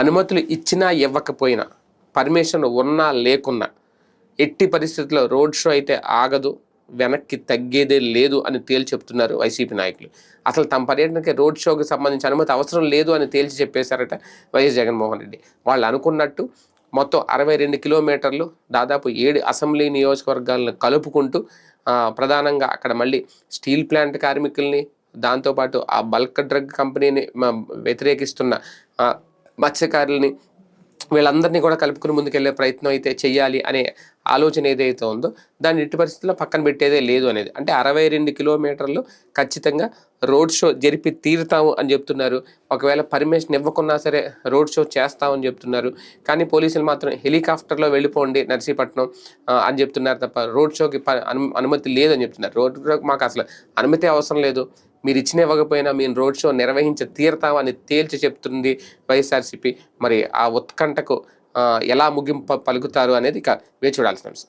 అనుమతులు ఇచ్చినా ఇవ్వకపోయినా పర్మిషన్ ఉన్నా లేకున్నా ఎట్టి పరిస్థితుల్లో రోడ్ షో అయితే ఆగదు వెనక్కి తగ్గేదే లేదు అని తేల్చి చెప్తున్నారు వైసీపీ నాయకులు. అసలు తమ పర్యటనకి రోడ్ షోకి సంబంధించి అనుమతి అవసరం లేదు అని తేల్చి చెప్పేశారట వైఎస్ జగన్మోహన్ రెడ్డి. వాళ్ళు అనుకున్నట్టు మొత్తం అరవై రెండు కిలోమీటర్లు దాదాపు ఏడు అసెంబ్లీ నియోజకవర్గాలను కలుపుకుంటూ ప్రధానంగా అక్కడ మళ్ళీ స్టీల్ ప్లాంట్ కార్మికుల్ని దాంతోపాటు ఆ బల్క్ డ్రగ్ కంపెనీని వ్యతిరేకిస్తున్న మత్స్యకారుల్ని వీళ్ళందరినీ కూడా కలుపుకుని ముందుకెళ్ళే ప్రయత్నం అయితే చేయాలి అనే ఆలోచన ఏదైతే ఉందో దాన్ని ఎట్టి పరిస్థితుల్లో పక్కన పెట్టేదే లేదు అనేది. అంటే అరవై రెండు కిలోమీటర్లు ఖచ్చితంగా రోడ్ షో జరిపి తీరుతాము అని చెప్తున్నారు. ఒకవేళ పర్మిషన్ ఇవ్వకున్నా సరే రోడ్ షో చేస్తామని చెప్తున్నారు. కానీ పోలీసులు మాత్రం హెలికాప్టర్లో వెళ్ళిపోండి నర్సీపట్నం అని చెప్తున్నారు తప్ప రోడ్ షోకి అను- అనుమతి లేదని చెప్తున్నారు. రోడ్ షోకి మాకు అసలు అనుమతి అవసరం లేదు. మీరు ఇచ్చిన ఇవ్వకపోయినా మేము రోడ్ షో నిర్వహించి తీరుతామని తేల్చి చెప్తుంది వైఎస్ఆర్సీపీ. మరి ఆ ఉత్కంఠకు ఎలా ముగింపు పలుకుతారు అనేది ఇక వేచి చూడాల్సిన అంశం.